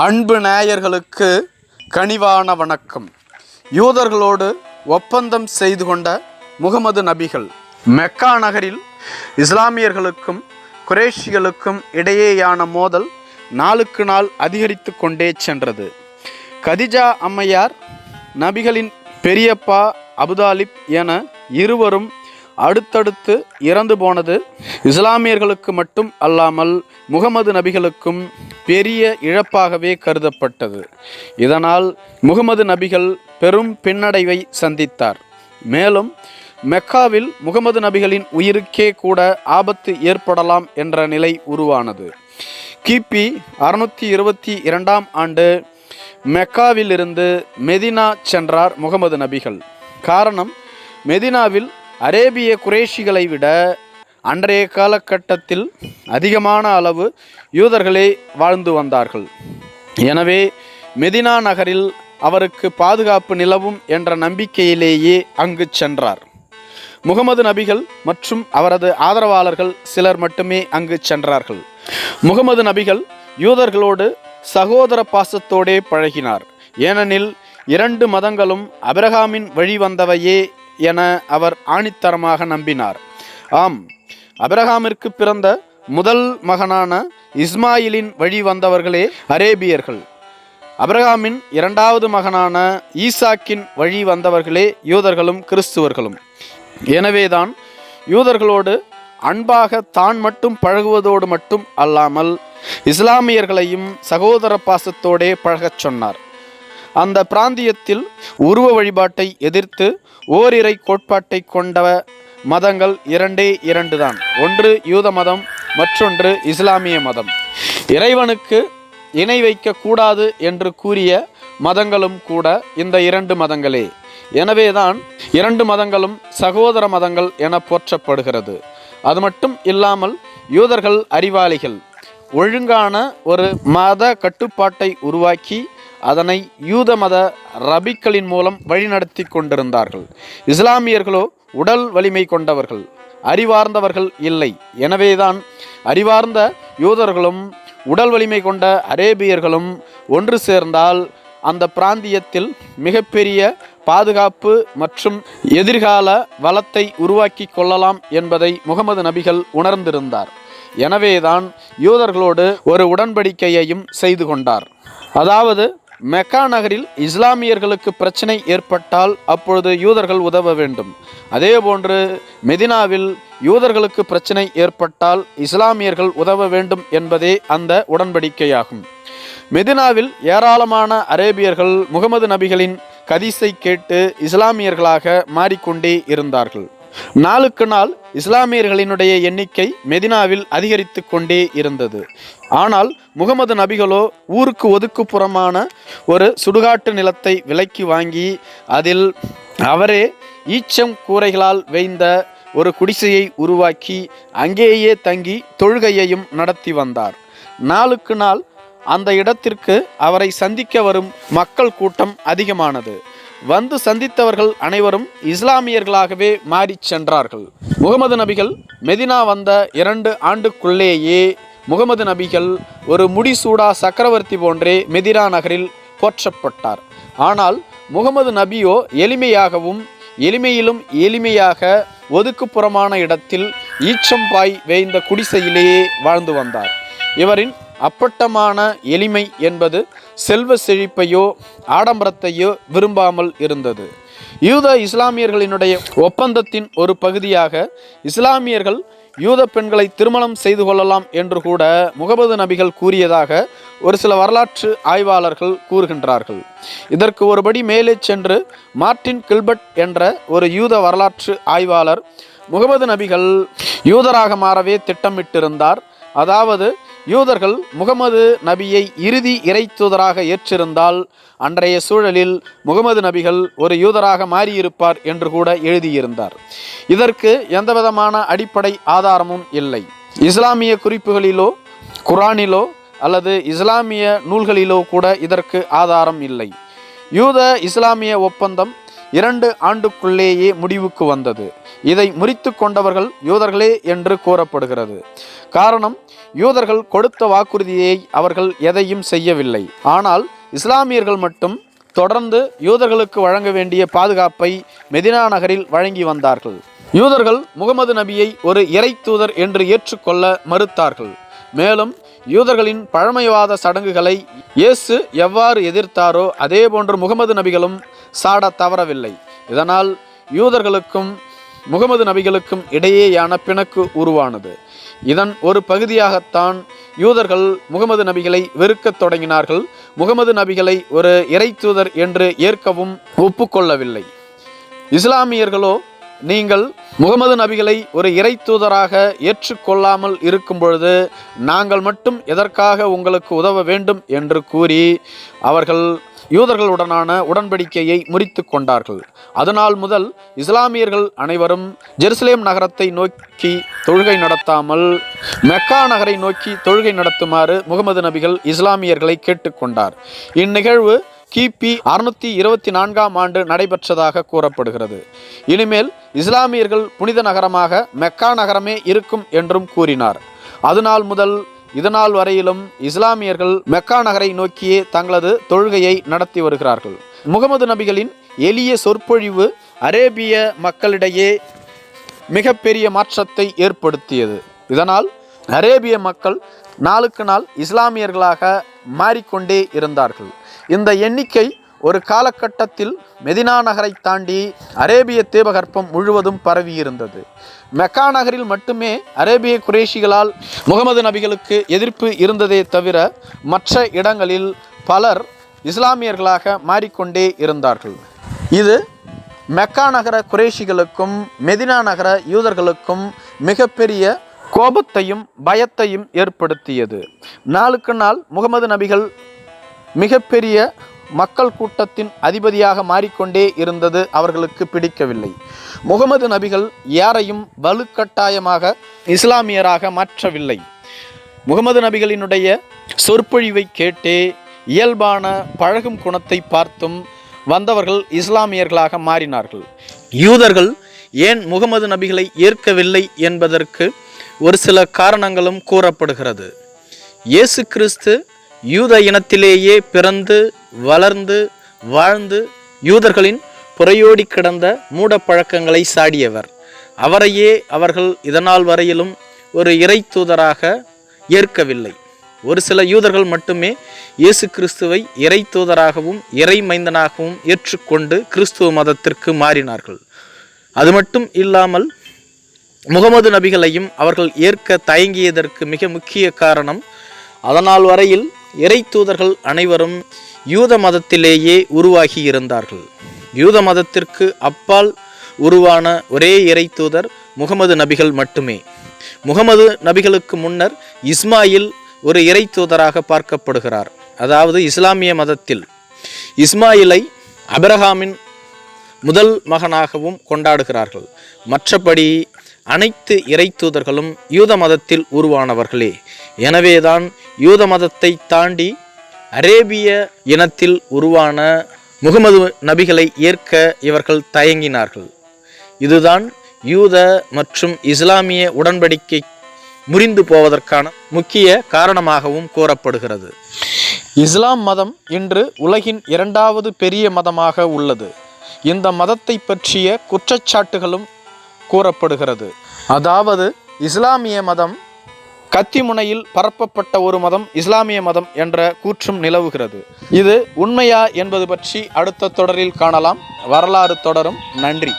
அன்பு நேயர்களுக்கு கனிவான வணக்கம். யூதர்களோடு ஒப்பந்தம் செய்து கொண்ட முகமது நபிகள் மெக்கா நகரில் இஸ்லாமியர்களுக்கும் குரேஷிகளுக்கும் இடையேயான மோதல் நாளுக்கு நாள் அதிகரித்து கொண்டே சென்றது. கதிஜா அம்மையார் நபிகளின் பெரியப்பா அபுதாலிப் என இருவரும் அடுத்தடுத்து இறந்து போனது இஸ்லாமியர்களுக்கு மட்டும் அல்லாமல் முகமது நபிகளுக்கும் பெரிய இழப்பாகவே கருதப்பட்டது. இதனால் முகமது நபிகள் பெரும் பின்னடைவை சந்தித்தார். மேலும் மெக்காவில் முகமது நபிகளின் உயிருக்கே கூட ஆபத்து ஏற்படலாம் என்ற நிலை உருவானது. கிபி அறுநூற்றி இருபத்தி இரண்டாம் ஆண்டு மெக்காவிலிருந்து மெதினா சென்றார் முகமது நபிகள். காரணம் மெதினாவில் அரேபிய குரேஷிகளை விட அன்றைய காலகட்டத்தில் அதிகமான அளவு யூதர்களே வாழ்ந்து வந்தார்கள். எனவே மெதினா நகரில் அவருக்கு பாதுகாப்பு நிலவும் என்ற நம்பிக்கையிலேயே அங்கு சென்றார். முகமது நபிகள் மற்றும் அவரது ஆதரவாளர்கள் சிலர் மட்டுமே அங்கு சென்றார்கள். முகமது நபிகள் யூதர்களோடு சகோதர பாசத்தோடே பழகினார். ஏனெனில் இரண்டு மதங்களும் அபிரகாமின் வழி வந்தவையே என அவர் ஆணித்தரமாக நம்பினார். ஆம் அபிரகாமிற்கு பிறந்த முதல் மகனான இஸ்மாயிலின் வழி வந்தவர்களே அரேபியர்கள். அபிரகாமின் இரண்டாவது மகனான ஈசாக்கின் வழி வந்தவர்களே யூதர்களும் கிறிஸ்துவர்களும். எனவேதான் யூதர்களோடு அன்பாக தான் மட்டும் பழகுவதோடு மட்டும் அல்லாமல் இஸ்லாமியர்களையும் சகோதர பாசத்தோடே பழகச் சொன்னார். அந்த பிராந்தியத்தில் உருவ வழிபாட்டை எதிர்த்து ஓரிரை கோட்பாட்டை கொண்ட மதங்கள் இரண்டே இரண்டு தான் ஒன்று யூத மதம் மற்றொன்று இஸ்லாமிய மதம். இறைவனுக்கு இணை வைக்கக்கூடாது என்று கூறிய மதங்களும் கூட இந்த இரண்டு மதங்களே. எனவேதான் இரண்டு மதங்களும் சகோதர மதங்கள் என போற்றப்படுகிறது. அது மட்டும் இல்லாமல் யூதர்கள் அறிவாளிகள். ஒழுங்கான ஒரு மத கட்டுப்பாட்டை உருவாக்கி அதனை யூத மத ரபிக்களின் மூலம் வழிநடத்தி கொண்டிருந்தார்கள். இஸ்லாமியர்களோ உடல் வலிமை கொண்டவர்கள் அறிவார்ந்தவர்கள் இல்லை. எனவேதான் அறிவார்ந்த யூதர்களும் உடல் வலிமை கொண்ட அரேபியர்களும் ஒன்று சேர்ந்தால் அந்த பிராந்தியத்தில் மிகப்பெரிய பாதுகாப்பு மற்றும் எதிர்கால வளத்தை உருவாக்கி கொள்ளலாம் என்பதை முகமது நபிகள் உணர்ந்திருந்தார். எனவேதான் யூதர்களோடு ஒரு உடன்படிக்கையையும் செய்து கொண்டார். அதாவது மெக்கா நகரில் இஸ்லாமியர்களுக்கு பிரச்சனை ஏற்பட்டால் அப்பொழுது யூதர்கள் உதவ வேண்டும். அதேபோன்று மெதினாவில் யூதர்களுக்கு பிரச்சனை ஏற்பட்டால் இஸ்லாமியர்கள் உதவ வேண்டும் என்பதே அந்த உடன்படிக்கையாகும். மெதினாவில் ஏராளமான அரேபியர்கள் முகமது நபிகளின் கதிசை கேட்டு இஸ்லாமியர்களாக மாறிக்கொண்டே இருந்தார்கள். நாளுக்கு நாள் இஸ்லாமியர்களினுடைய எண்ணிக்கை மெதினாவில் அதிகரித்து கொண்டே இருந்தது. ஆனால் முகமது நபிகளோ ஊருக்கு ஒதுக்குப்புறமான ஒரு சுடுகாட்டு நிலத்தை விலைக்கு வாங்கி அதில் அவரே ஈச்சம் கூரைகளால் வேய்ந்த ஒரு குடிசையை உருவாக்கி அங்கேயே தங்கி தொழுகையையும் நடத்தி வந்தார். நாளுக்கு நாள் அந்த இடத்திற்கு அவரை சந்திக்க வரும் மக்கள் கூட்டம் அதிகமானது. வந்து சந்தித்தவர்கள் அனைவரும் இஸ்லாமியர்களாகவே மாறிச் சென்றார்கள். முகமது நபிகள் மெதினா வந்த இரண்டு ஆண்டுக்குள்ளேயே முகமது நபிகள் ஒரு முடிசூடா சக்கரவர்த்தி போன்றே மெதினா நகரில் போற்றப்பட்டார். ஆனால் முகமது நபியோ எளிமையாகவும் எளிமையிலும் எளிமையாக ஒதுக்குப்புறமான இடத்தில் ஈச்சம்பாய் வேய்ந்த குடிசையிலேயே வாழ்ந்து வந்தார். இவரின் அப்பட்டமான எளிமை என்பது செல்வ செழிப்பையோ ஆடம்பரத்தையோ விரும்பாமல் இருந்தது. யூத இஸ்லாமியர்களினுடைய ஒப்பந்தத்தின் ஒரு பகுதியாக இஸ்லாமியர்கள் யூத பெண்களை திருமணம் செய்து கொள்ளலாம் என்று கூட முகமது நபிகள் கூறியதாக ஒரு சில வரலாற்று ஆய்வாளர்கள் கூறுகின்றார்கள். இதற்கு ஒருபடி மேலே சென்று மார்ட்டின் கில்பர்ட் என்ற ஒரு யூத வரலாற்று ஆய்வாளர் முகமது நபிகள் யூதராக மாறவே திட்டமிட்டிருந்தார். அதாவது யூதர்கள் முகமது நபியை இறுதி இறைத்தூதராக ஏற்றிருந்தால் அன்றைய சூழலில் முகமது நபிகள் ஒரு யூதராக மாறியிருப்பார் என்று கூட எழுதியிருந்தார். இதற்கு எந்தவிதமான அடிப்படை ஆதாரமும் இல்லை. இஸ்லாமிய குறிப்புகளிலோ குரானிலோ அல்லது இஸ்லாமிய நூல்களிலோ கூட இதற்கு ஆதாரம் இல்லை. யூத இஸ்லாமிய ஒப்பந்தம் இரண்டு ஆண்டுக்குள்ளேயே முடிவுக்கு வந்தது. இதை முறித்து கொண்டவர்கள் யூதர்களே என்று கூறப்படுகிறது. காரணம் யூதர்கள் கொடுத்த வாக்குறுதியை அவர்கள் எதையும் செய்யவில்லை. ஆனால் இஸ்லாமியர்கள் மட்டும் தொடர்ந்து யூதர்களுக்கு வழங்க வேண்டிய பாதுகாப்பை மெதினா நகரில் வழங்கி வந்தார்கள். யூதர்கள் முகமது நபியை ஒரு இறை தூதர் என்று ஏற்றுக்கொள்ள மறுத்தார்கள். மேலும் யூதர்களின் பழமைவாத சடங்குகளை இயேசு எவ்வாறு எதிர்த்தாரோ அதேபோன்று முகமது நபிகளும் சாட தவறவில்லை. இதனால் யூதர்களுக்கும் முகமது நபிகளுக்கும் இடையேயான பிணக்கு உருவானது. இதன் ஒரு பகுதியாகத்தான் யூதர்கள் முகமது நபிகளை வெறுக்கத் தொடங்கினார்கள். முகமது நபிகளை ஒரு இறை தூதர் என்று ஏற்கவும் ஒப்புக்கொள்ளவில்லை. இஸ்லாமியர்களோ நீங்கள் முகமது நபிகளை ஒரு இறை தூதராக ஏற்றுக்கொள்ளாமல் இருக்கும் பொழுது நாங்கள் மட்டும் எதற்காக உங்களுக்கு உதவ வேண்டும் என்று கூறி அவர்கள் யூதர்களுடனான உடன்படிக்கையை முறித்து கொண்டார்கள். அதனால் முதல் இஸ்லாமியர்கள் அனைவரும் ஜெருசலேம் நகரத்தை நோக்கி தொழுகை நடத்தாமல் மெக்கா நகரை நோக்கி தொழுகை நடத்துமாறு முகமது நபிகள் இஸ்லாமியர்களை கேட்டுக்கொண்டார் இந்நிகழ்வு கிபி அறுநூத்தி இருபத்தி நான்காம் ஆண்டு நடைபெற்றதாக கூறப்படுகிறது. இனிமேல் இஸ்லாமியர்கள் புனித நகரமாக மெக்கா நகரமே இருக்கும் என்றும் கூறினார். அதனால் முதல் இதனால் வரையிலும் இஸ்லாமியர்கள் மெக்கா நகரை நோக்கியே தங்களது தொழுகையை நடத்தி வருகிறார்கள். முகமது நபிகளின் எளிய சொற்பொழிவு அரேபிய மக்களிடையே மிகப்பெரிய மாற்றத்தை ஏற்படுத்தியது. இதனால் அரேபிய மக்கள் நாளுக்கு நாள் இஸ்லாமியர்களாக மாறிக்கொண்டே இருந்தார்கள். இந்த எண்ணிக்கை ஒரு காலகட்டத்தில் மெதினா நகரை தாண்டி அரேபிய தீபகற்பம் முழுவதும் பரவியிருந்தது. மெக்கா நகரில் மட்டுமே அரேபிய குரேஷிகளால் முகமது நபிகளுக்கு எதிர்ப்பு இருந்ததே தவிர மற்ற இடங்களில் பலர் இஸ்லாமியர்களாக மாறிக்கொண்டே இருந்தார்கள். இது மெக்கா நகர குரேஷிகளுக்கும் மெதினா நகர யூதர்களுக்கும் மிகப்பெரிய கோபத்தையும் பயத்தையும் ஏற்படுத்தியது. நாளுக்கு நாள் முகமது நபிகள் மிகப்பெரிய மக்கள் கூட்டத்தின் அதிபதியாக மாறிக்கொண்டே இருந்தது அவர்களுக்கு பிடிக்கவில்லை. முகமது நபிகள் யாரையும் வலுக்கட்டாயமாக இஸ்லாமியராக மாற்றவில்லை. முகமது நபிகளினுடைய சொற்பொழிவை கேட்டே இயல்பான பழகும் குணத்தை பார்த்தும் வந்தவர்கள் இஸ்லாமியர்களாக மாறினார்கள். யூதர்கள் ஏன் முகமது நபிகளை ஏற்கவில்லை என்பதற்கு ஒரு சில காரணங்களும் கூறப்படுகிறது. இயேசு கிறிஸ்து யூத இனத்திலேயே பிறந்து வளர்ந்து வாழ்ந்து யூதர்களின் புறையோடி கிடந்த மூட பழக்கங்களை சாடியவர். அவரையே அவர்கள் இதனால் வரையிலும் ஒரு இறை தூதராக ஏற்கவில்லை. ஒரு சில யூதர்கள் மட்டுமே இயேசு கிறிஸ்துவை இறை தூதராகவும் இறை மைந்தனாகவும் ஏற்றுக்கொண்டு கிறிஸ்துவ மதத்திற்கு மாறினார்கள். அது மட்டும் இல்லாமல் முகமது நபிகளையும் அவர்கள் ஏற்க தயங்கியதற்கு மிக முக்கிய காரணம் அதனால் வரையில் இறை தூதர்கள் அனைவரும் யூத மதத்திலேயே உருவாகி இருந்தார்கள். யூத மதத்திற்கு அப்பால் உருவான ஒரே இறை தூதர் முகமது நபிகள் மட்டுமே. முகமது நபிகளுக்கு முன்னர் இஸ்மாயில் ஒரு இறை தூதராக பார்க்கப்படுகிறார். அதாவது இஸ்லாமிய மதத்தில் இஸ்மாயிலை அபிரஹாமின் முதல் மகனாகவும் கொண்டாடுகிறார்கள். மற்றபடி அனைத்து இறை தூதர்களும் யூத மதத்தில் உருவானவர்களே. எனவேதான் யூத மதத்தை தாண்டி அரேபிய இனத்தில் உருவான முகமது நபிகளை ஏற்க இவர்கள் தயங்கினார்கள். இதுதான் யூத மற்றும் இஸ்லாமிய உடன்படிக்கை முறிந்து போவதற்கான முக்கிய காரணமாகவும் கூறப்படுகிறது. இஸ்லாம் மதம் இன்று உலகின் இரண்டாவது பெரிய மதமாக உள்ளது. இந்த மதத்தை பற்றிய குற்றச்சாட்டுகளும் கூறப்படுகிறது. அதாவது இஸ்லாமிய மதம் கத்திமுனையில் பரப்பப்பட்ட ஒரு மதம் இஸ்லாமிய மதம் என்ற கூற்றும் நிலவுகிறது. இது உண்மையா என்பது பற்றி அடுத்த தொடரில் காணலாம். வரலாறு தொடரும். நன்றி.